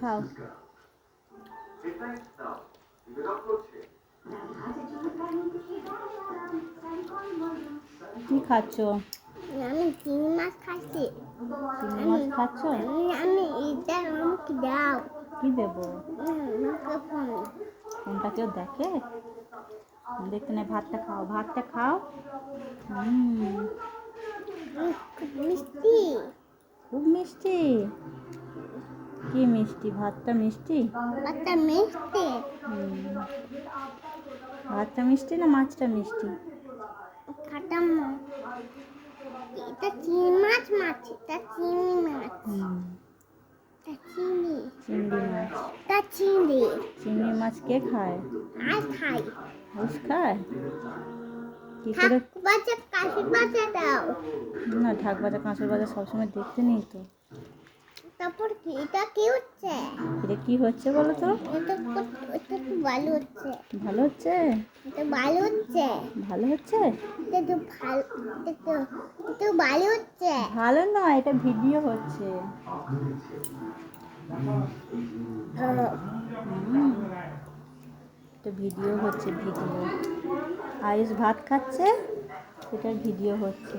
খাও। কি খাচ্ছ? আমি চিংড়ি মাছ খাচ্ছি। চিংড়ি মাছ খাচ্ছ? আমি এটা আমাকে দাও। কি দেবো? ফোনটা কেউ দেখে? দেখতে নেই ভাতটা খাও ভাতটা খাও। হুম খুব মিষ্টি। খুব মিষ্টি। কি মিষ্টি? ভাতটা মিষ্টি? ভাতটা মিষ্টি। ভাতটা মিষ্টি না মাছটা মিষ্টি? খাটাম এটা চিংড়ি মাছ মাছ এটা চিংড়ি মাছ। চিংড়ি। চিংড়ি মাছ। এটা চিংড়ি। চিংড়ি মাছ কে খায়? আর খাই। খায়? কি করে? ঠাকুর বাচ্চা কাশি বাচ্চা দাও না ঢাক বাজা কাঁচের বাজা সবসময় দেখতে নেই তো। তারপর কি? এটা কি হচ্ছে? এটা কি হচ্ছে বলো তো? এটা এটা ভালো হচ্ছে। ভালো হচ্ছে? এটা ভালো হচ্ছে? ভালো হচ্ছে? এটা তো ভালো এটা তো ভালো হচ্ছে। ভালো নয় এটা ভিডিও হচ্ছে। এটা ভিডিও হচ্ছে ভিডিও। আয়ুষ ভাত খাচ্ছে? এটা ভিডিও হচ্ছে।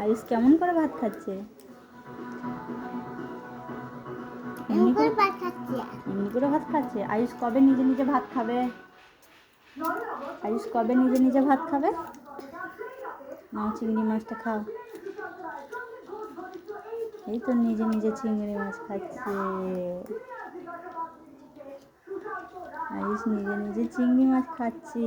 আয়ুষ কেমন করে ভাত খাচ্ছে? এমনি করে এমন পাঠাচ্ছে এমনি করে ভাত খাচ্ছে? আয়ুষ কবে নিজে নিজে ভাত খাবে? আয়ুষ কবে নিজে নিজে ভাত খাবে? নাও চিংড়ি মাছটা খাও। এই তো নিজে নিজে চিংড়ি মাছ খাচ্ছে। আয়ুষ নিজে নিজে চিংড়ি মাছ খাচ্ছে।